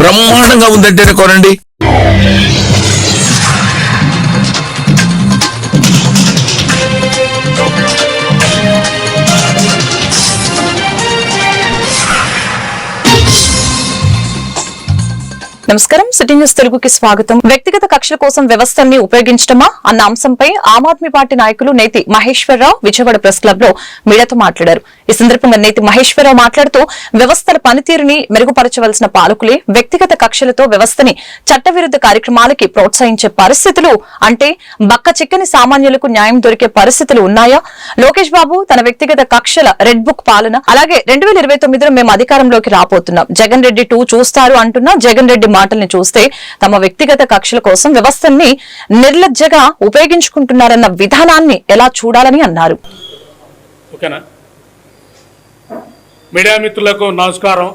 బ్రహ్మాండంగా ఉందంటేనే కొనండి. నమస్కారం. సిటీ న్యూస్ తెలుగుకి స్వాగతం. వ్యక్తిగత కక్షల కోసం వ్యవస్థల్ని ఉపయోగించడమా అన్న అంశంపై ఆమ్ ఆద్మీ పార్టీ నాయకులు నేతి మహేశ్వరరావు విజయవాడ ప్రెస్ క్లబ్లో మీడియాతో మాట్లాడారు. ఈ సందర్భంగా నేతి మహేశ్వరరావు మాట్లాడుతూ వ్యవస్థల పనితీరుని మెరుగుపరచవలసిన పాలకులే వ్యక్తిగత కక్షలతో వ్యవస్థని చట్టవిరుద్ధ కార్యక్రమాలకి ప్రోత్సహించే పరిస్థితులు అంటే బక్క చిక్కని సామాన్యులకు న్యాయం దొరికే పరిస్థితులు ఉన్నాయా? లోకేష్ బాబు తన వ్యక్తిగత కక్షల రెడ్ బుక్ పాలన. అలాగే రెండు వేల ఇరవై తొమ్మిదిలో మేము అధికారంలోకి రాబోతున్నాం. జగన్ రెడ్డి టూ చూస్తారు అంటున్న జగన్ రెడ్డి మాటల్ని చూస్తే తమ వ్యక్తిగత కక్షల కోసం వ్యవస్థని నిర్లజ్జగా ఉపయోగించుకుంటున్నారన్న విధానాన్ని ఎలా చూడాలని అన్నారు. ఓకేనా? మీడియా మిత్రులకు నమస్కారం.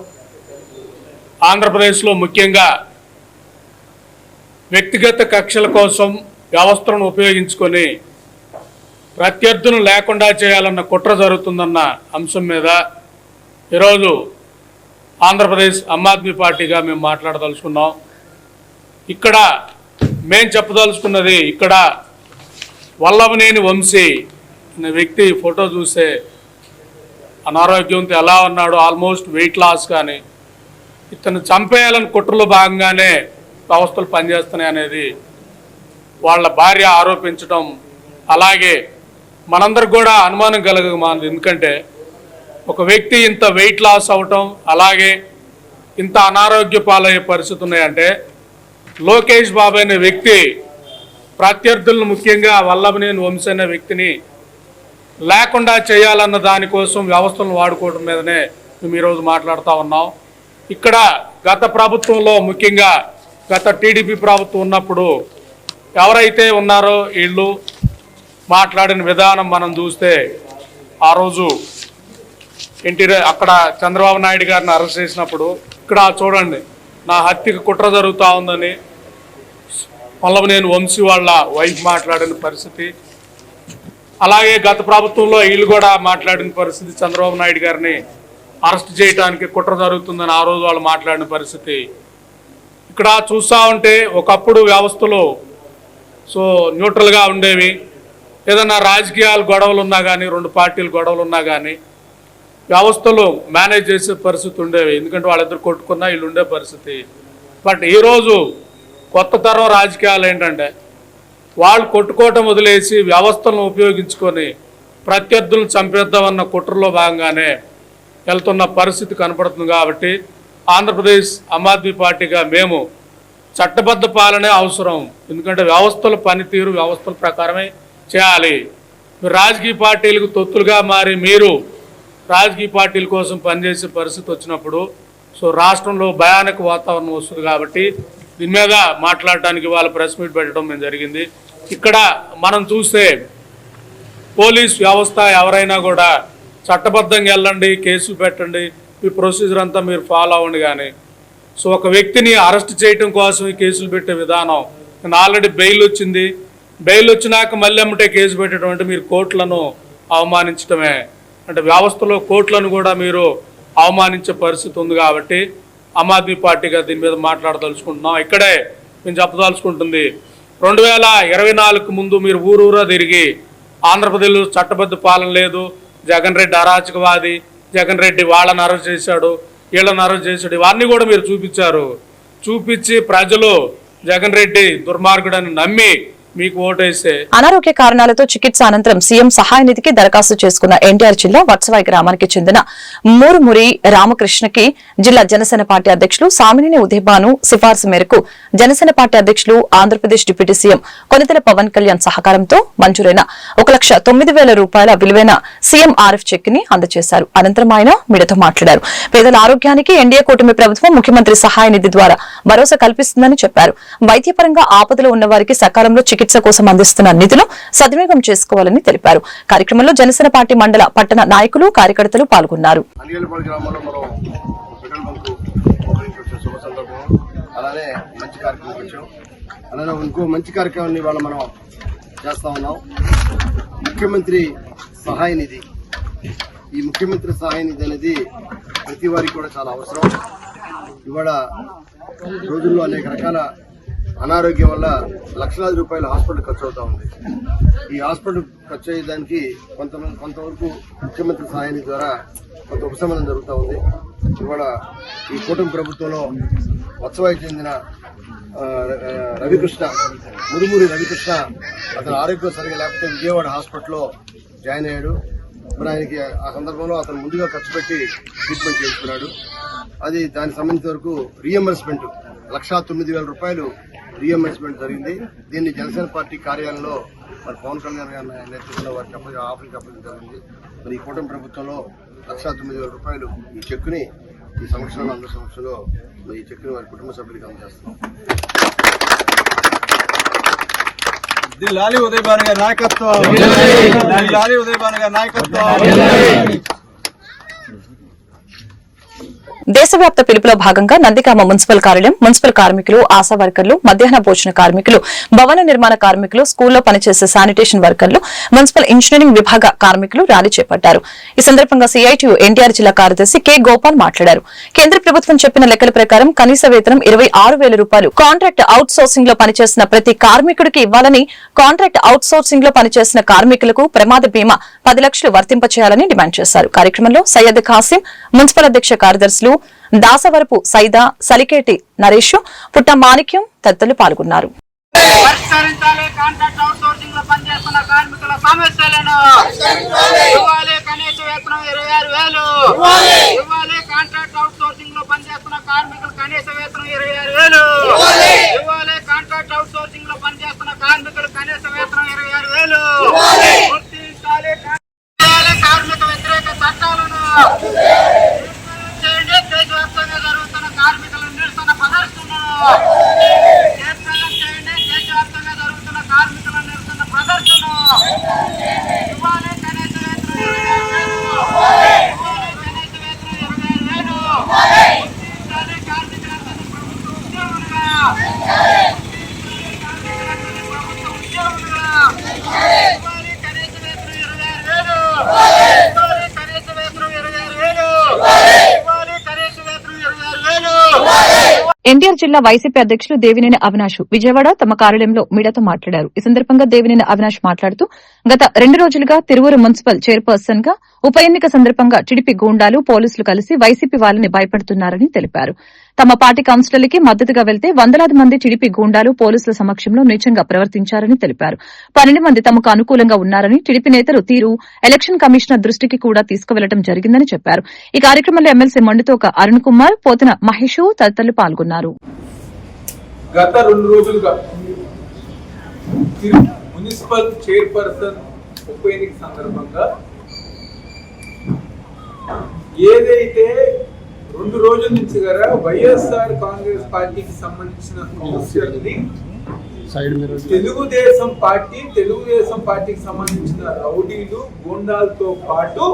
ఆంధ్రప్రదేశ్లో ముఖ్యంగా వ్యక్తిగత కక్షల కోసం వ్యవస్థను ఉపయోగించుకొని ప్రత్యర్థులను లేకుండా చేయాలన్న కుట్ర జరుగుతుందన్న అంశం మీద ఈరోజు ఆంధ్రప్రదేశ్ ఆమ్ ఆద్మీ పార్టీగా మేము మాట్లాడదలుచుకున్నాం. ఇక్కడ మేం చెప్పదలుచుకున్నది ఇక్కడ వల్లభనేని వంశీ అనే వ్యక్తి ఫోటో చూస్తే అనారోగ్యంతో ఎలా ఉన్నాడు ఆల్మోస్ట్ వెయిట్ లాస్ కానీ ఇతను చంపేయాలని కుట్రలో భాగంగానే వ్యవస్థలు పనిచేస్తున్నాయి అనేది వాళ్ళ భార్య ఆరోపించడం అలాగే మనందరికి కూడా అనుమానం కలగమానది ఎందుకంటే ఒక వ్యక్తి ఇంత వెయిట్ లాస్ అవటం అలాగే ఇంత అనారోగ్య పాలయ్యే పరిస్థితి ఉన్నాయంటే లోకేష్ బాబు అనే వ్యక్తి ప్రత్యర్థులను ముఖ్యంగా వల్లభనేని వంశ అనే వ్యక్తిని లేకుండా చేయాలన్న దానికోసం వ్యవస్థలను వాడుకోవడం మీదనే మేము ఈరోజు మాట్లాడుతూ ఉన్నాం. ఇక్కడ గత ప్రభుత్వంలో ముఖ్యంగా గత టీడీపీ ప్రభుత్వం ఉన్నప్పుడు ఎవరైతే ఉన్నారో వీళ్ళు మాట్లాడిన విధానం మనం చూస్తే ఆ రోజు ఎన్టీ అక్కడ చంద్రబాబు నాయుడు గారిని అరెస్ట్ చేసినప్పుడు ఇక్కడ చూడండి నా హత్యకు కుట్ర జరుగుతూ ఉందని నేను వంశీ వాళ్ళ వైఫ్ మాట్లాడిన పరిస్థితి. అలాగే గత ప్రభుత్వంలో వీళ్ళు కూడా మాట్లాడిన పరిస్థితి చంద్రబాబు నాయుడు గారిని అరెస్ట్ చేయడానికి కుట్ర జరుగుతుందని ఆ రోజు వాళ్ళు మాట్లాడిన పరిస్థితి. ఇక్కడ చూస్తూ ఉంటే ఒకప్పుడు వ్యవస్థలో సో న్యూట్రల్గా ఉండేవి. ఏదన్నా రాజకీయాలు గొడవలు ఉన్నా కానీ రెండు పార్టీలు గొడవలు ఉన్నా కానీ వ్యవస్థలు మేనేజ్ చేసే పరిస్థితి ఉండేవి. ఎందుకంటే వాళ్ళిద్దరు కొట్టుకున్నా వీళ్ళు ఉండే పరిస్థితి. బట్ ఈరోజు కొత్త తరం రాజకీయాలు ఏంటంటే వాళ్ళు కొట్టుకోవటం వదిలేసి వ్యవస్థలను ఉపయోగించుకొని ప్రత్యర్థులను చంపేద్దామన్న కుట్రలో భాగంగానే వెళ్తున్న పరిస్థితి కనపడుతుంది కాబట్టి ఆంధ్రప్రదేశ్ ఆమ్ ఆద్మీ పార్టీగా మేము చట్టబద్ధ పాలనే అవసరం. ఎందుకంటే వ్యవస్థల పనితీరు వ్యవస్థల ప్రకారమే చేయాలి. రాజకీయ పార్టీలకు తొత్తులుగా మారి మీరు రాజకీయ పార్టీల కోసం పనిచేసే పరిస్థితి వచ్చినప్పుడు సో రాష్ట్రంలో భయానక వాతావరణం వస్తుంది కాబట్టి దీని మీద మాట్లాడటానికి వాళ్ళ ప్రెస్ మీట్ పెట్టడం మేము జరిగింది. ఇక్కడ మనం చూస్తే పోలీస్ వ్యవస్థ ఎవరైనా కూడా చట్టబద్ధంగా వెళ్ళండి కేసులు పెట్టండి ఈ ప్రొసీజర్ అంతా మీరు ఫాలో అవ్వండి కానీ సో ఒక వ్యక్తిని అరెస్ట్ చేయటం కోసం ఈ కేసులు పెట్టే విధానం నేను ఆల్రెడీ బెయిల్ వచ్చింది. బెయిల్ వచ్చినాక మళ్ళీ అమ్మటే కేసు పెట్టడం అంటే మీరు కోర్టులను అవమానించడమే అంటే వ్యవస్థలో కోర్టులను కూడా మీరు అవమానించే పరిస్థితి ఉంది కాబట్టి ఆమ్ ఆద్మీ పార్టీగా దీని మీద మాట్లాడదలుచుకుంటున్నాం. ఇక్కడే మేము చెప్పదలుచుకుంటుంది రెండు వేల ఇరవై నాలుగు ముందు మీరు ఊరూరా తిరిగి ఆంధ్రప్రదేశ్లో చట్టబద్ధ పాలన లేదు జగన్ రెడ్డి అరాచకవాది జగన్ రెడ్డి వాళ్ళని అరెస్ట్ చేశాడు వీళ్ళని అరెస్ట్ చేశాడు ఇవన్నీ కూడా మీరు చూపించారు. చూపించి ప్రజలు జగన్ రెడ్డి దుర్మార్గుడని నమ్మి మీకు ఓటేస్తే అనారోగ్య కారణాలతో చికిత్స అనంతరం సీఎం సహాయ నిధికి దరఖాస్తు చేసుకున్న ఎన్టీఆర్ జిల్లా వత్సవాయి గ్రామానికి చెందిన మూరుమురి రామకృష్ణకి జిల్లా జనసేన పార్టీ అధ్యక్షులు సామినేని ఉదయభాను సిఫార్సు మేరకు జనసేన పార్టీ అధ్యక్షులు ఆంధ్రప్రదేశ్ డిప్యూటీ సీఎం కొనితెల పవన్ కళ్యాణ్ సహకారంతో మంజూరైన ఒక లక్ష తొమ్మిది వేల రూపాయల విలువైన సీఎం ఆర్ఎఫ్ చెక్ని అందజేశారు. అనంతరం ఆయన మీడియాతో మాట్లాడారు. పేదల ఆరోగ్యానికి ఎన్డీఏ కూటమి ప్రభుత్వం ముఖ్యమంత్రి సహాయ నిధి ద్వారా భరోసా కల్పిస్తుందని చెప్పారు. వైద్యపరంగా ఆపదలో ఉన్న వారికి సకాలంలో చికిత్స కోసం అందిస్తున్న నిధులు సద్వినియోగం చేసుకోవాలని తెలిపారు. కార్యక్రమంలో జనసేన పార్టీ మండల పట్టణ నాయకులు కార్యకర్తలు పాల్గొన్నారు. అనియలపాడు అలానే మంచి కార్యక్రమం వచ్చాం అలానే ఇంకో మంచి కార్యక్రమాన్ని ఇవాళ మనం చేస్తా ఉన్నాం. ముఖ్యమంత్రి సహాయ నిధి. ఈ ముఖ్యమంత్రి సహాయ నిధి అనేది ప్రతి వారికి కూడా చాలా అవసరం. ఇవాళ రోజుల్లో అనేక రకాల అనారోగ్యం వల్ల లక్షలాది రూపాయల హాస్పిటల్ ఖర్చు అవుతా ఉంది. ఈ హాస్పిటల్ ఖర్చు అయ్యేదానికి కొంతమంది కొంతవరకు ముఖ్యమంత్రి సహాయం ద్వారా కొంత ఉపశమనం జరుగుతూ ఉంది. ఇవాళ ఈ కూటమి ప్రభుత్వంలో వత్సవాయి చెందిన రవికృష్ణ మురుమూరి రవికృష్ణ అతని ఆరోగ్యం సరిగా లేకపోతే విజయవాడ హాస్పిటల్లో జాయిన్ అయ్యాడు. మరి ఆయనకి ఆ సందర్భంలో అతను ముందుగా ఖర్చు పెట్టి ట్రీట్మెంట్ చేయించుకున్నాడు. అది దానికి సంబంధించిన వరకు రీఎంబర్స్మెంట్ లక్షా తొమ్మిది వేల రూపాయలు రీఎంబర్స్మెంట్ జరిగింది. దీన్ని జనసేన పార్టీ కార్యాలయంలో మరి పవన్ కళ్యాణ్ గారి నేతృత్వంలో వారికి అప్ప ఆఫీస్కి అప్పగించడం జరిగింది. మరి ఈ కూటమి ప్రభుత్వంలో లక్షా తొమ్మిది వేల రూపాయలు ఈ చెక్కుని ఈ సంవత్సరంలో అందరి సంవత్సరంలో ఈ చెక్కుని వారి కుటుంబ సభ్యులకు అందజేస్తాం లాలి ఉదయ్ భాను గారి నాయకత్వం లాలి ఉదయ్ భాను గారి నాయకత్వం దేశవ్యాప్త పిలుపులో భాగంగా నందిగామ మున్సిపల్ కార్యాలయం మున్సిపల్ కార్మికులు ఆశా వర్కర్లు మధ్యాహ్న భోజన కార్మికులు భవన నిర్మాణ కార్మికులు స్కూల్లో పనిచేసే శానిటేషన్ వర్కర్లు మున్సిపల్ ఇంజనీరింగ్ విభాగ కార్మికులు ర్యాలీ చేపట్టారు. ఈ సందర్భంగా సిఐటియు ఎన్టీఆర్ జిల్లా కార్యదర్శి కె గోపాల్ మాట్లాడారు. కేంద్ర ప్రభుత్వం చెప్పిన లెక్కల ప్రకారం కనీస వేతనం ఇరవై ఆరు వేల రూపాయలు. కాంట్రాక్ట్ అవుట్ సోర్సింగ్లో పనిచేసిన ప్రతి కార్మికుడికి ఇవ్వాలని కాంట్రాక్ట్ అవుట్ సోర్సింగ్లో పనిచేసిన కార్మికులకు ప్రమాద బీమా పది లక్షలు వర్తింపచేయాలని డిమాండ్ చేశారు. కార్యక్రమంలో సయ్యద్ ఖాసిం మున్సిపల్ అధ్యక్ష కార్యదర్శులు దాసవరపు సైదా సలికేటి నరేష్ పుట్ట మాణిక్యం తదితరులు పాల్గొన్నారు. పరిష్కరించాలి కాంట్రాక్ట్లో పనిచేస్తున్న కార్మికుల సమస్యలను ఇవ్వాలి కనీస వేతనం ఇరవై ఆరు వేలు. ఇవ్వాలి. కాంట్రాక్ట్లో పనిచేస్తున్న కార్మికులు కనీస వేతనం ఇరవై ఆరు వేలు. ఇవ్వాలి. కాంట్రాక్ట్లో పనిచేస్తున్న కార్మికులు కనీస వేతనం ఇరవై ఆరు వేలు. గుర్తించాలి కార్మిక వ్యతిరేక చట్టాలను. చేయండి దేశవ్యాప్తంగా జరుగుతున్న కార్మికుల నిరసన ప్రదర్శనను కేంద్రం చేయండి. దేశవ్యాప్తంగా జరుగుతున్న కార్మికుల నిరసన ప్రదర్శన ఇవ్వాలి కనీస వేతనం ఇరవై ఆరు వేలు కార్మికులందరినీ ప్రభుత్వ ఉద్యోగులుగా కార్మికులందరినీ ప్రభుత్వ ఉద్యోగులుగా ఇవ్వాలి కనీస వేతనం ఇరవై ఆరు వేలు ఇవ్వాలి కనీస వేతనం ఇరవై ఆరు వేలు ఇవ్వాలి కనీస వేతనం ఇరవై ఆరు వేలు ఎన్టీఆర్ జిల్లా వైసీపీ అధ్యక్షులు దేవినేని అవినాష్ విజయవాడ తమ కార్యాలయంలో మీడియాతో మాట్లాడారు. ఈ సందర్భంగా దేవినేని అవినాష్ మాట్లాడుతూ గత రెండు రోజులుగా తిరువురు మున్సిపల్ చైర్పర్సన్గా ఉప ఎన్నిక సందర్భంగా టీడీపీ గూండాలు పోలీసులు కలిసి వైసీపీ వాళ్ళని భయపెడుతున్నారని తెలిపారు. తమ పార్టీ కౌన్సిలర్లకి మద్దతుగా వెళ్తే వందలాది మంది టీడీపీ గూండాలు పోలీసుల సమక్షంలో నీచంగా ప్రవర్తించారని తెలిపారు. పన్నెండు మంది తమకు అనుకూలంగా ఉన్నారని టీడీపీ నేతలు తీరు ఎలక్షన్ కమిషనర్ దృష్టికి కూడా తీసుకువెళ్ళడం జరిగిందని చెప్పారు. ఈ కార్యక్రమంలో ఎమ్మెల్సీ మండుతోక అరుణ్ కుమార్ పోతన మహేష్ తదితరులు పాల్గొన్నారు. గత రెండు రోజులుగా మున్సిపల్ చైర్పర్సన్ ఉప ఎన్నిక సందర్భంగా ఏదైతే రెండు రోజుల నుంచి కదా వైఎస్ఆర్ కాంగ్రెస్ పార్టీకి సంబంధించిన కౌన్సిలర్ని తెలుగుదేశం పార్టీ తెలుగుదేశం పార్టీకి సంబంధించిన రౌడీలు గూండాలతో పాటు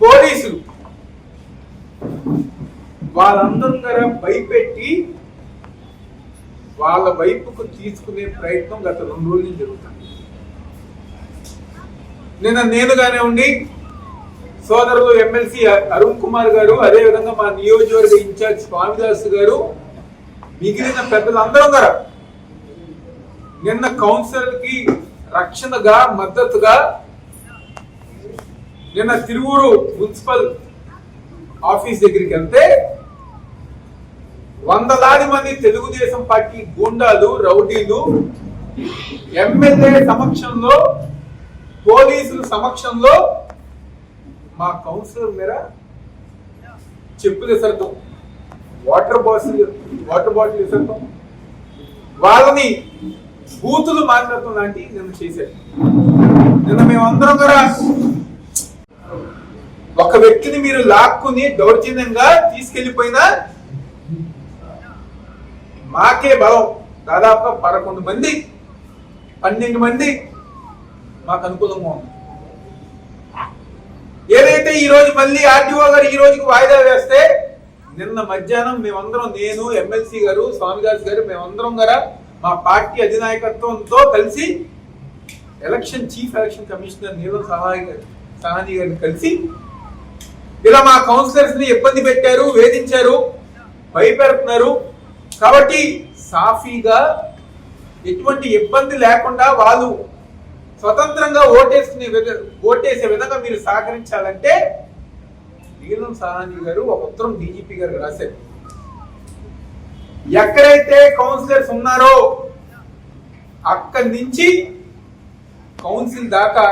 పోలీసులు. వాళ్ళందరం గారా భయపెట్టి వాళ్ళ వైపుకు తీసుకునే ప్రయత్నం గత రెండు రోజుల జరుగుతుంది. నిన్న నేనుగానే ఉండి సోదరులు ఎమ్మెల్సీ అరుణ్ కుమార్ గారు అదే విధంగా మా నియోజకవర్గ ఇన్ఛార్జ్ స్వామిదాస్ గారు మిగిలిన పెద్దలందరం గారు నిన్న కౌన్సిలర్కి రక్షణగా మద్దతుగా నిన్న తిరువూరు మున్సిపల్ ఆఫీస్ దగ్గరికి వెళ్తే వందలాది మంది తెలుగుదేశం పార్టీ గూండాలు రౌడీలు ఎమ్మెల్యే సమక్షంలో పోలీసుల సమక్షంలో మా కౌన్సిలర్ మీద చెప్పులు ఎసరతాం వాటర్ బాటిల్ వాటర్ బాటిల్ ఎసరతాం వాళ్ళని బూతులు మాట్లాడటం లాంటి నిన్న చేశారు నిన్న మేమందరం కూడా ఒక వ్యక్తిని మీరు లాక్కుని దౌర్జన్యంగా తీసుకెళ్ళిపోయినా మాకే బలం. దాదాపుగా పదకొండు మంది పన్నెండు మంది మాకు అనుకూలంగా ఉంది. ఏదైతే ఈ రోజు మళ్ళీ ఆర్టీఓ గారు ఈ రోజుకి వాయిదా వేస్తే నిన్న మధ్యాహ్నం మేమందరం నేను ఎమ్మెల్సీ గారు స్వామిదాస్ గారు మేమందరం గారా మా పార్టీ అధినాయకత్వంతో కలిసి ఎలక్షన్ చీఫ్ ఎలక్షన్ కమిషనర్ నీలం సహాయ సహాని గారిని కలిసి ఇలా మా కౌన్సిలర్స్ని ఇబ్బంది పెట్టారు వేధించారు భయపెడుతున్నారు. కాబట్టి సాఫీగా ఎటువంటి ఇబ్బంది లేకుండా వాళ్ళు స్వతంత్రంగా ఓటేసుకునే విధ ఓటేసే విధంగా మీరు సహకరించాలంటే నీలం సాహాని గారు ఒక ఉత్తరం డీజీపీ గారు రాశారు. ఎక్కడైతే కౌన్సిలర్స్ ఉన్నారో అక్కడి నుంచి కౌన్సిల్ దాకా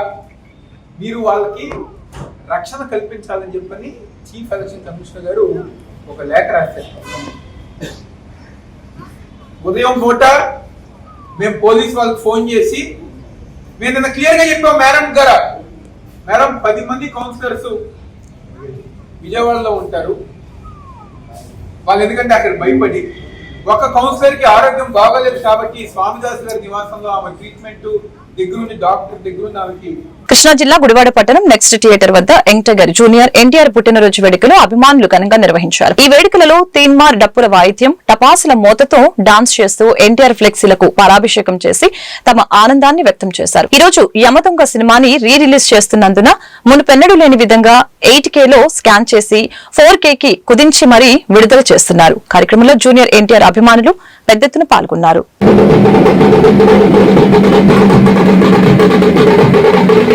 మీరు వాళ్ళకి రక్షణ కల్పించాలని చెప్పని చీఫ్ ఎలక్షన్ కమిషనర్ గారు ఒక లేఖ రాశారు. ఉదయం పూట మేము పోలీస్ వాళ్ళకి ఫోన్ చేసి మేము నిన్న క్లియర్గా చెప్పాం మేడం గారు. మేడం పది మంది కౌన్సిలర్స్ విజయవాడలో ఉంటారు. వాళ్ళు ఎందుకంటే అక్కడ భయపడి ఒక కౌన్సిలర్కి ఆరోగ్యం బాగోలేదు కాబట్టి స్వామిదాస్ గారి నివాసంలో ఆమె ట్రీట్మెంట్ దగ్గరుండి డాక్టర్ దగ్గరుండి ఆమెకి కృష్ణా జిల్లా గుడివాడ పట్టణం నెక్స్ట్ థియేటర్ వద్ద ఎంటగర్ జూనియర్ ఎన్టీఆర్ పుట్టినరోజు వేడుకలు అభిమానులు ఘనంగా నిర్వహించారు. ఈ వేడుకలలో తీన్మార్ డప్పుల వాయిద్యం టపాసుల మోతతో డాన్స్ చేస్తూ ఎన్టీఆర్ ఫ్లెక్సీలకు పారాభిషేకం చేసి తమ ఆనందాన్ని వ్యక్తం చేశారు. ఈ రోజు యమదొంగ సినిమాని రీ రిలీజ్ చేస్తున్నందున మునుపెన్నడూ లేని విధంగా ఎయిట్లో స్కాన్ చేసి ఫోర్కి కుదించి మరీ విడుదల చేస్తున్నారు. కార్యక్రమంలో జూనియర్ ఎన్టీఆర్ అభిమానులు పెద్ద ఎత్తున పాల్గొన్నారు.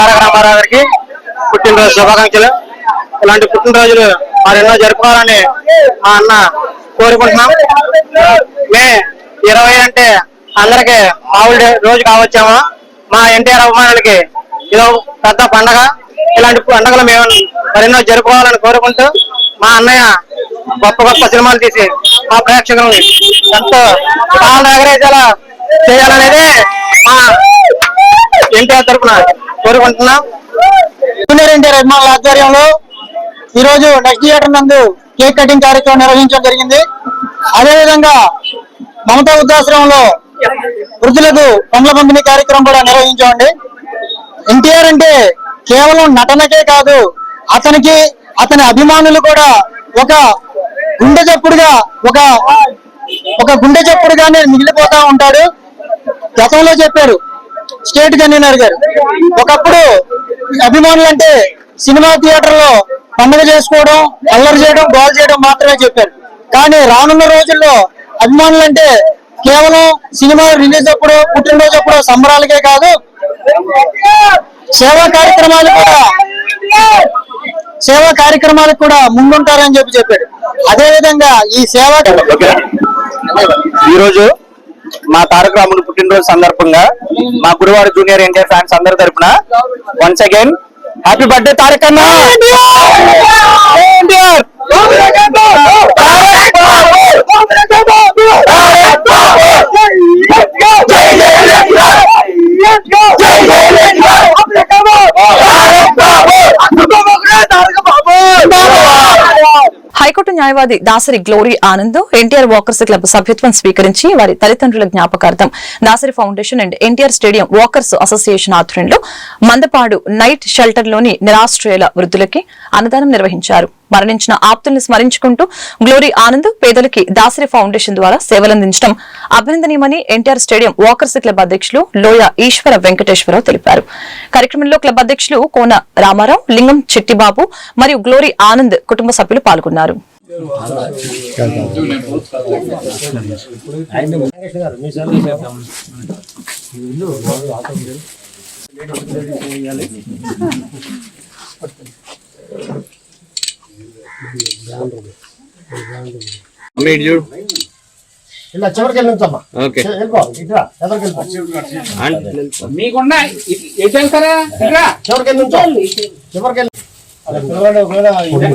తారక రామారావు గారికి పుట్టినరోజు శుభాకాంక్షలు. ఇలాంటి పుట్టినరోజులు మరెన్నో జరుపుకోవాలని మా అన్న కోరుకుంటున్నాం. మే ఇరవై అంటే అందరికి మామూలు రోజు కావచ్చాము. మా ఎన్టీఆర్ అభిమానులకి ఇదో పెద్ద పండగ. ఇలాంటి పండుగలు మేము మరెన్నో జరుపుకోవాలని కోరుకుంటూ మా అన్నయ్య గొప్ప గొప్ప సినిమాలు తీసి మా ప్రేక్షకులని ఎంతో చాలా ఎగరేసేలా చేయాలనేది మా ఎన్టీఆర్ తరఫున కోరుకుంటున్నాం. జూనియర్ ఎన్టీఆర్ అభిమానుల ఆధ్వర్యంలో ఈ రోజు నెక్స్ట్ థియేటర్ నందు కేక్ కటింగ్ కార్యక్రమం నిర్వహించడం జరిగింది. అదేవిధంగా మమతా వృద్ధాశ్రమంలో వృద్ధులకు పండ్ల పంపిణీ కార్యక్రమం కూడా నిర్వహించామండి ఎన్టీఆర్ అంటే కేవలం నటనకే కాదు అతనికి అతని అభిమానులు కూడా ఒక గుండె చప్పుడుగా ఒక ఒక గుండె చప్పుడుగానే మిగిలిపోతా ఉంటాడు గతంలో చెప్పారు స్టేట్ కన్వీనర్ గారు. ఒకప్పుడు అభిమానులు అంటే సినిమా థియేటర్లో పండుగ చేసుకోవడం అల్లరి చేయడం గోల్ చేయడం మాత్రమే చెప్పారు. కానీ రానున్న రోజుల్లో అభిమానులు అంటే కేవలం సినిమా రిలీజ్ అప్పుడు పుట్టినరోజు అప్పుడు సంబరాలకే కాదు సేవా కార్యక్రమాలు కూడా సేవా కార్యక్రమాలకు కూడా ముందుంటారని చెప్పి చెప్పాడు అదే విధంగా ఈ సేవా ఈ రోజు మా తారక రాముడు పుట్టినరోజు సందర్భంగా మా గురువాడ జూనియర్ ఎన్టీఆర్ ఫ్యాన్స్ అందరి తరపున once again happy birthday Tarak అన్న! హైకోర్టు న్యాయవాది Dasari Glory Anand NTR walkers club సభ్యత్వం స్వీకరించి వారి తల్లిదండ్రుల జ్ఞాపకార్థం Dasari foundation and NTR stadium walkers association ఆధ్వర్యంలో మందపాడు నైట్ షెల్టర్లోని నిరాశ్రయుల వృద్ధులకి అన్నదానం నిర్వహించారు. మరణించిన ఆప్తుల్ని స్మరించుకుంటూ గ్లోరీ ఆనంద్ పేదలకి దాసరి ఫౌండేషన్ ద్వారా సేవలందించడం అభినందనీయమని ఎన్టీఆర్ స్టేడియం వాకర్స్ క్లబ్ అధ్యక్షులు లోయ ఈశ్వర వెంకటేశ్వరరావు తెలిపారు. కార్యక్రమంలో క్లబ్ అధ్యక్షులు కోన రామారావు లింగం చిట్టిబాబు మరియు గ్లోరీ ఆనంద్ కుటుంబ సభ్యులు పాల్గొన్నారు. ఇలా చివరికి వెళ్ళించమ్మా మీకుండా ఎటు వెళ్తారా. చివరికి వెళ్ళించో చివరికి వెళ్ళి అలా పిల్లవాడు ఒకవేళ ఇది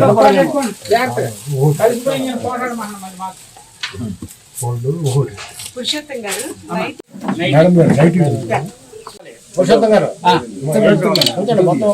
పురుషోత్తం గారు కొంచెం మొత్తం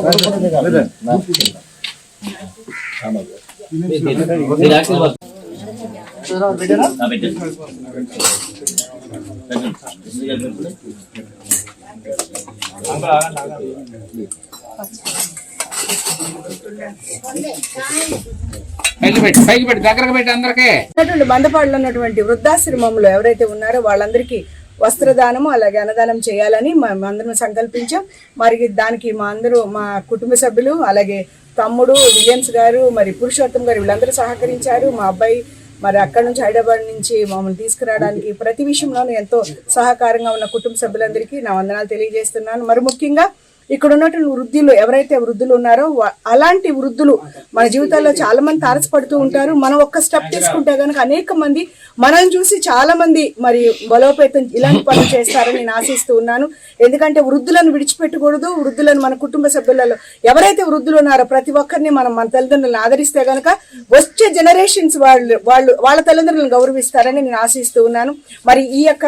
పైకి పెట్టి దగ్గరకు పెట్టి అందరికీ. ఉన్నటువంటి బందపాడులో ఉన్నటువంటి వృద్ధాశ్రమంలో ఎవరైతే ఉన్నారో వాళ్ళందరికీ వస్త్రదానము అలాగే అన్నదానం చేయాలని మేము అందరం సంకల్పించాం. మరి దానికి మా అందరూ మా కుటుంబ సభ్యులు అలాగే తమ్ముడు విలియమ్స్ గారు మరి పురుషోత్తం గారు వీళ్ళందరూ సహకరించారు. మా అబ్బాయి మరి అక్కడ నుంచి హైదరాబాద్ నుంచి మమ్మల్ని తీసుకురావడానికి ప్రతి విషయంలోనూ ఎంతో సహకారంగా ఉన్న కుటుంబ సభ్యులందరికీ నా వందనాలు తెలియజేస్తున్నాను. మరి ముఖ్యంగా ఇక్కడ ఉన్నటువంటి వృద్ధులు ఎవరైతే వృద్ధులు ఉన్నారో అలాంటి వృద్ధులు మన జీవితాల్లో చాలా మంది తారసపడుతూ ఉంటారు. మనం ఒక్క స్టెప్ తీసుకుంటే కనుక అనేక మంది మనం చూసి చాలా మంది మరి బలోపేతం ఇలాంటి పనులు చేస్తారని నేను ఆశిస్తూ ఉన్నాను. ఎందుకంటే వృద్ధులను విడిచిపెట్టకూడదు. వృద్ధులను మన కుటుంబ సభ్యులలో ఎవరైతే వృద్ధులు ఉన్నారో ప్రతి ఒక్కరిని మనం మన తల్లిదండ్రులను ఆదరిస్తే కనుక వచ్చే జనరేషన్స్ వాళ్ళు వాళ్ళు వాళ్ళ తల్లిదండ్రులను గౌరవిస్తారని నేను ఆశిస్తూ ఉన్నాను. మరి ఈ యొక్క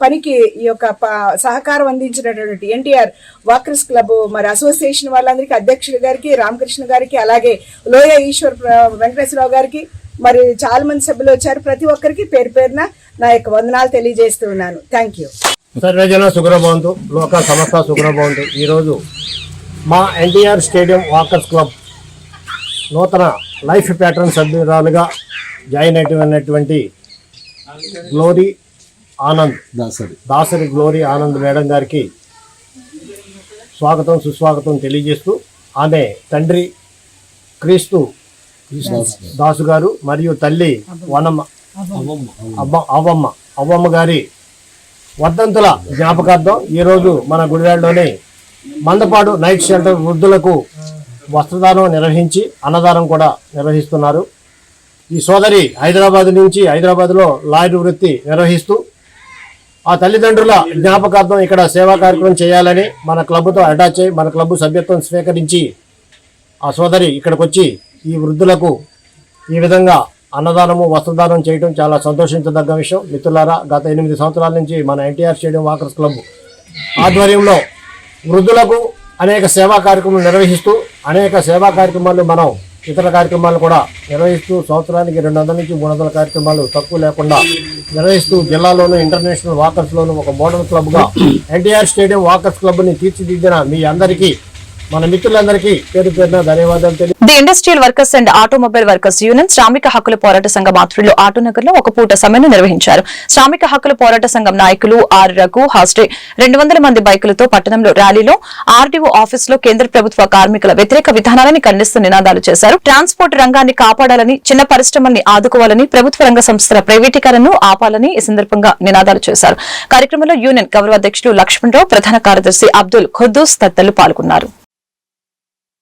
పనికి ఈ యొక్క ప- సహకారం అందించినటువంటి ఎన్టీఆర్ వాక్రస్ క్లబ్ మరి అసోసియేషన్ వాళ్ళందరికీ అధ్యక్షులు గారికి రామకృష్ణ గారికి అలాగే లోయ ఈశ్వర్ వెంకటేశ్వరరావు గారికి మరి చాలా మంది సభ్యులు వచ్చారు. ప్రతి ఒక్కరికి పేరు పేరున నా యొక్క వందనాలు తెలియజేస్తూ ఉన్నాను. థ్యాంక్ యూ సర్వజన సుగ్రభవంతు లోక సమస్త సుగ్రభవంతు ఈరోజు మా ఎన్టీఆర్ స్టేడియం వాకర్స్ క్లబ్ నూతన లైఫ్ ప్యాటర్న్ సభ్యురాలుగా జాయిన్ అయినటువంటి Glory Anand Dasari. Dasari Glory Anand madam గారికి స్వాగతం సుస్వాగతం తెలియజేస్తూ ఆమె తండ్రి క్రీస్తు దాసు గారు మరియు తల్లి వనమ్మ అవ్వ అవ్వమ్మ అవ్వమ్మ గారి వర్ధంతుల జ్ఞాపకార్థం ఈరోజు మన గుడివాడలోని మందపాడు నైట్ షెల్టర్ వృద్ధులకు వస్త్రదానం నిర్వహించి అన్నదానం కూడా నిర్వహిస్తున్నారు. ఈ సోదరి హైదరాబాద్ నుంచి హైదరాబాద్లో లాయర్ వృత్తి నిర్వహిస్తూ ఆ తల్లిదండ్రుల జ్ఞాపకార్థం ఇక్కడ సేవా కార్యక్రమం చేయాలని మన క్లబ్తో అటాచ్ అయ్యి మన క్లబ్ సభ్యత్వం స్వీకరించి ఆ సోదరి ఇక్కడికి వచ్చి ఈ వృద్ధులకు ఈ విధంగా అన్నదానము వస్త్రదానం చేయడం చాలా సంతోషించదగ్గ విషయం. మిత్రులారా గత ఎనిమిది సంవత్సరాల నుంచి మన ఎన్టీఆర్ స్టేడియం వాకర్స్ క్లబ్ ఆధ్వర్యంలో వృద్ధులకు అనేక సేవా కార్యక్రమాలు నిర్వహిస్తూ అనేక సేవా కార్యక్రమాలు మనం ఇతర కార్యక్రమాలు కూడా నిర్వహిస్తూ సంవత్సరానికి రెండు వందల నుంచి మూడు వందల కార్యక్రమాలు తక్కువ లేకుండా నిర్వహిస్తూ జిల్లాలోనూ ఇంటర్నేషనల్ వాకర్స్లోనూ ఒక మోడల్ క్లబ్గా ఎన్టీఆర్ స్టేడియం వాకర్స్ క్లబ్ని తీర్చిదిద్దిన మీ అందరికీ మన మిత్రులందరికీ పేరు పేరున ధన్యవాదాలు తెలియ the industrial workers and automobile workers union శ్రామిక హక్కుల పోరాట సంఘం ఆధ్వర్యంలో ఆటోనగర్లో ఒక పూట సమ్మెను నిర్వహించారు. శ్రామిక హక్కుల పోరాట సంఘం నాయకులు ఆర్ రఘు హాస్టే రెండు వందల మంది బైకులతో పట్టణంలో ర్యాలీలో ఆర్డీఓ ఆఫీస్లో కేంద్ర ప్రభుత్వ కార్మికుల వ్యతిరేక విధానాలని ఖండిస్తూ నినాదాలు చేశారు. ట్రాన్స్పోర్ట్ రంగాన్ని కాపాడాలని చిన్న పరిశ్రమల్ని ఆదుకోవాలని ప్రభుత్వ రంగ సంస్థల ప్రైవేటీకరణను ఆపాలని ఈ సందర్భంగా నినాదాలు చేశారు. కార్యక్రమంలో యూనియన్ గౌరవ అధ్యక్షులు లక్ష్మణరావు ప్రధాన కార్యదర్శి అబ్దుల్ ఖుద్దూస్ తదితరులు పాల్గొన్నారు.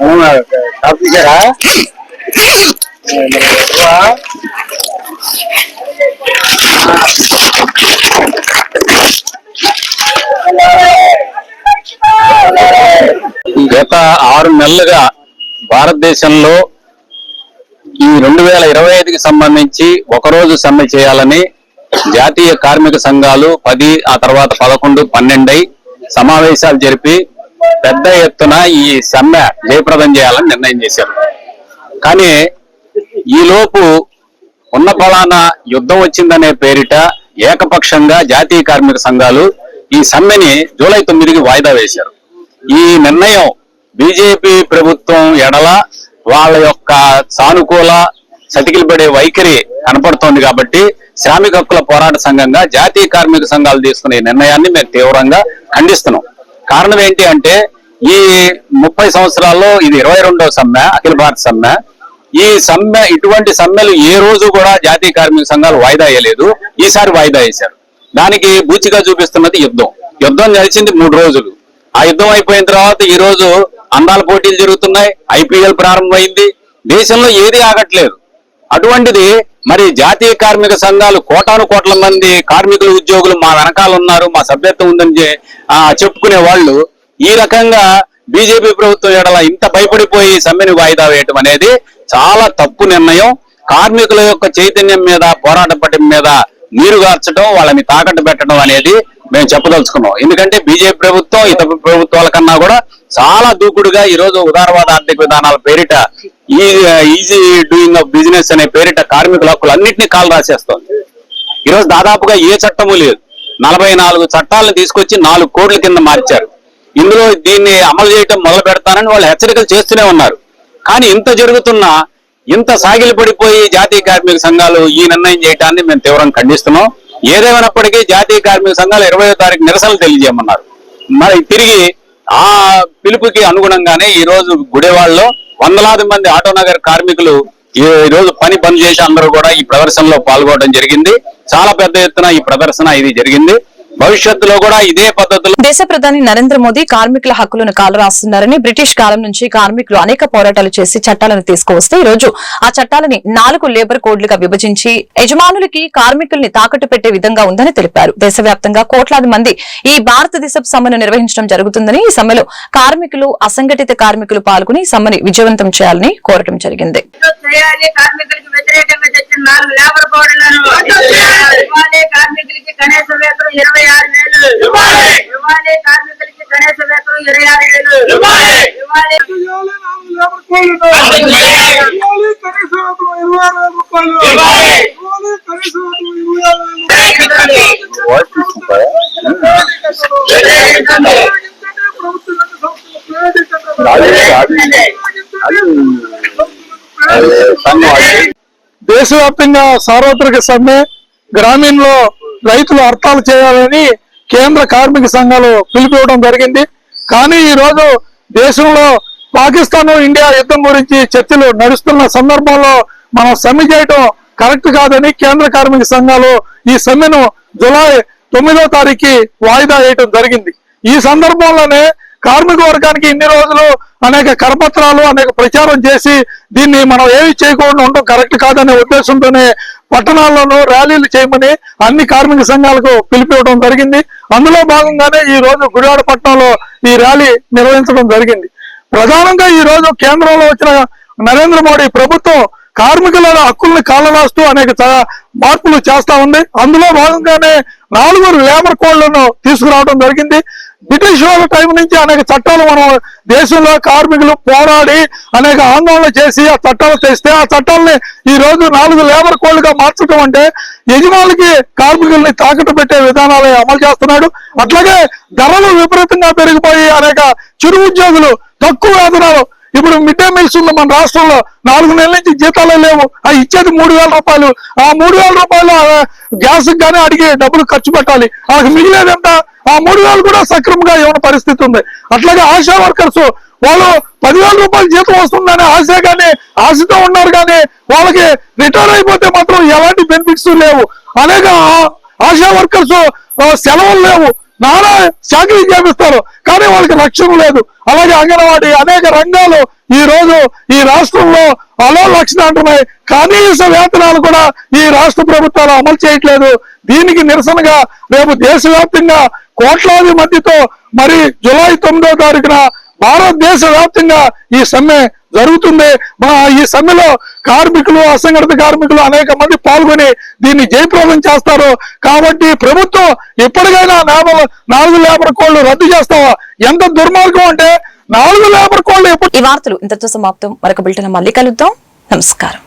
కాఫీ గత ఆరు నెలలుగా భారతదేశంలో ఈ రెండు వేల ఇరవై ఐదుకి సంబంధించి ఒకరోజు సమ్మె చేయాలని జాతీయ కార్మిక సంఘాలు పది ఆ తర్వాత పదకొండు పన్నెండై సమావేశాలు జరిపి పెద్ద ఎత్తున ఈ సమ్మె జయప్రదం చేయాలని నిర్ణయం చేశారు. కానీ ఈలోపు ఉన్న ఫలానా యుద్ధం వచ్చిందనే పేరిట ఏకపక్షంగా జాతీయ కార్మిక సంఘాలు ఈ సమ్మెని జూలై తొమ్మిదికి వాయిదా వేశారు. ఈ నిర్ణయం బీజేపీ ప్రభుత్వం ఎడల వాళ్ళ యొక్క సానుకూల సతికిలబడే వైఖరి కనపడుతోంది కాబట్టి శ్రామిక హక్కుల పోరాట సంఘంగా జాతీయ కార్మిక సంఘాలు తీసుకునే నిర్ణయాన్ని మేము తీవ్రంగా ఖండిస్తున్నాం. కారణం ఏంటి అంటే ఈ ముప్పై సంవత్సరాల్లో ఇది ఇరవై రెండవ సమ్మె అఖిల భారత సమ్మె. ఈ సమ్మె ఇటువంటి సమ్మెలు ఏ రోజు కూడా జాతీయ కార్మిక సంఘాలు వాయిదా వేయలేదు. ఈసారి వాయిదా వేశారు. దానికి బూచిగా చూపిస్తున్నది యుద్ధం. యుద్ధం నడిచింది మూడు రోజులు. ఆ యుద్ధం అయిపోయిన తర్వాత ఈ రోజు అందాల పోటీలు జరుగుతున్నాయి. ఐపీఎల్ ప్రారంభమైంది. దేశంలో ఏది ఆగట్లేదు. అటువంటిది మరి జాతీయ కార్మిక సంఘాలు కోటాను కోట్ల మంది కార్మికులు ఉద్యోగులు మా వెనకాల ఉన్నారు మా సభ్యత్వం ఉందని చెప్పుకునే వాళ్ళు ఈ రకంగా బీజేపీ ప్రభుత్వం ఎడల ఇంత భయపడిపోయి సమ్మెను వాయిదా వేయటం అనేది చాలా తప్పు నిర్ణయం. కార్మికుల యొక్క చైతన్యం మీద పోరాట పటిమ మీద నీరు గార్చడం వాళ్ళని తాకట్టు పెట్టడం అనేది మేము చెప్పదలుచుకున్నాం. ఎందుకంటే బీజేపీ ప్రభుత్వం ఇతర ప్రభుత్వాల కన్నా కూడా చాలా దూకుడుగా ఈ రోజు ఉదారవాద ఆర్థిక విధానాల పేరిట ఈజీ డూయింగ్ ఆఫ్ బిజినెస్ అనే పేరిట కార్మికుల హక్కులు అన్నింటినీ కాలు రాసేస్తోంది. ఈరోజు దాదాపుగా ఏ చట్టము లేదు. నలభై నాలుగు చట్టాలను తీసుకొచ్చి నాలుగు కోట్ల కింద మార్చారు. ఇందులో దీన్ని అమలు చేయటం మొదలు పెడతానని వాళ్ళు హెచ్చరికలు చేస్తూనే ఉన్నారు. కానీ ఇంత జరుగుతున్నా ఇంత సాగిలి పడిపోయి జాతీయ కార్మిక సంఘాలు ఈ నిర్ణయం చేయడాన్ని మేము తీవ్రంగా ఖండిస్తున్నాం. ఏదేమైనప్పటికీ జాతీయ కార్మిక సంఘాలు ఇరవై తారీఖు నిరసనలు తెలియజేయమన్నారు. మరి తిరిగి ఆ పిలుపుకి అనుగుణంగానే ఈ రోజు గుడేవాళ్ళలో వందలాది మంది ఆటో నగర్ కార్మికులు ఈ రోజు పని బంద్ చేసి అందరూ కూడా ఈ ప్రదర్శనలో పాల్గొనడం జరిగింది. చాలా పెద్ద ఎత్తున ఈ ప్రదర్శన ఇది జరిగింది. భవిష్యత్తులో కూడా ఇదే పద్ధతిలో దేశ ప్రధాని నరేంద్ర మోదీ కార్మికుల హక్కులను కాలరాస్తున్నారని బ్రిటిష్ కాలం నుంచి కార్మికులు అనేక పోరాటాలు చేసి చట్టాలను తీసుకువస్తే ఈ రోజు ఆ చట్టాలని నాలుగు లేబర్ కోడ్లుగా విభజించి యజమానులకి కార్మికుల్ని తాకట్టు పెట్టే విధంగా ఉందని తెలిపారు. దేశవ్యాప్తంగా కోట్లాది మంది ఈ భారతదేశపు సమ్మెను నిర్వహించడం జరుగుతుందని ఈ సమ్మెలో కార్మికులు అసంఘటిత కార్మికులు పాల్గొని ఈ సమ్మెని విజయవంతం చేయాలని కోరటం జరిగింది. చేయాలి కార్మికులకు వ్యతిరేకంగా తెచ్చిన నాలుగు లేబర్ కోడ్లను ఇవ్వాలి కార్మికులకి కనీస వేతనం ఇరవై ఆరు వేలు. ఇవ్వాలి కార్మికులకి కనీస వేతనం ఇరవై ఆరు వేలు. ఇవ్వాలి దేశవ్యాప్తంగా సార్వత్రిక సమ్మె గ్రామీణలో రైతులు హర్తాలు చేయాలని కేంద్ర కార్మిక సంఘాలు పిలిపివ్వడం జరిగింది. కానీ ఈ రోజు దేశంలో పాకిస్తాన్ ఇండియా యుద్ధం గురించి చర్చలు నడుస్తున్న సందర్భంలో మనం సమ్మె చేయటం కరెక్ట్ కాదని కేంద్ర కార్మిక సంఘాలు ఈ సమ్మెను జులై తొమ్మిదో తారీఖు వాయిదా వేయటం జరిగింది. ఈ సందర్భంలోనే కార్మిక వర్గానికి ఇన్ని రోజులు అనేక కరపత్రాలు అనేక ప్రచారం చేసి దీన్ని మనం ఏమి చేయకుండా ఉండడం కరెక్ట్ కాదనే ఉద్దేశంతోనే పట్టణాల్లోనూ ర్యాలీలు చేయమని అన్ని కార్మిక సంఘాలకు పిలిపివ్వడం జరిగింది. అందులో భాగంగానే ఈ రోజు గుడివాడ పట్టణంలో ఈ ర్యాలీ నిర్వహించడం జరిగింది. ప్రధానంగా ఈ రోజు కేంద్రంలో వచ్చిన నరేంద్ర మోడీ ప్రభుత్వం కార్మికుల హక్కుల్ని కాలరాస్తూ అనేక మార్పులు చేస్తా ఉంది. అందులో భాగంగానే నాలుగు లేబర్ కోడ్లను తీసుకురావడం జరిగింది. బ్రిటిష్ వాళ్ళ టైం నుంచి అనేక చట్టాలు మనం దేశంలో కార్మికులు పోరాడి అనేక ఆందోళన చేసి ఆ చట్టాలు తెస్తే ఆ చట్టాలని ఈ రోజు నాలుగు లేబర్ కోడ్లుగా మార్చడం అంటే యజమానికి కార్మికుల్ని తాకట్టు పెట్టే విధానాలు అమలు చేస్తున్నాడు. అట్లాగే ధరలు విపరీతంగా పెరిగిపోయి అనేక చిరు ఉద్యోగులు తక్కువ వేతనాలు ఇప్పుడు మిడ్ డే మీల్స్ ఉంది మన రాష్ట్రంలో నాలుగు నెలల నుంచి జీతాలు లేవు. ఆ ఇచ్చేది మూడు వేల రూపాయలు. ఆ మూడు వేల రూపాయలు గ్యాస్ గానీ అడిగి డబ్బులు ఖర్చు పెట్టాలి. వాళ్ళకి మిగిలేదంట ఆ మూడు వేలు కూడా సక్రమంగా ఇవ్వని పరిస్థితి ఉంది. అట్లాగే ఆశా వర్కర్స్ వాళ్ళు పదివేల రూపాయలు జీతం వస్తుందని ఆశ కానీ ఆశతో ఉన్నారు కానీ వాళ్ళకి రిటైర్ అయిపోతే మాత్రం ఎలాంటి బెనిఫిట్స్ లేవు. అనేక ఆశా వర్కర్స్ సెలవులు లేవు. నానా చాకరీ చేపిస్తారు. కానీ వాళ్ళకి లక్ష్యం లేదు. అలాగే అంగన్వాడీ అనేక రంగాలు ఈ రోజు ఈ రాష్ట్రంలో అలో లక్షణ అంటున్నాయి. కనీస వేతనాలు కూడా ఈ రాష్ట్ర ప్రభుత్వాలు అమలు చేయట్లేదు. దీనికి నిరసనగా రేపు దేశవ్యాప్తంగా కోట్లాది మందితో మరి జులై తొమ్మిదో తారీఖున భారతదేశ వ్యాప్తంగా ఈ సమ్మె జరుగుతుంది. మా ఈ సమ్మెలో కార్మికులు అసంఘటిత కార్మికులు అనేక మంది పాల్గొని దీన్ని జయప్రదం చేస్తారు. కాబట్టి ప్రభుత్వం ఎప్పటికైనా నాలుగు లేబర్ కోళ్ళు రద్దు చేస్తావా? ఎంత దుర్మార్గం అంటే నాలుగు లేబర్ కోళ్ళు ఎప్పుడు ఈ వార్తలు ఇంతతో సమాప్తం. మరొక బిల్టన్ మళ్ళీ కలుద్దాం. నమస్కారం.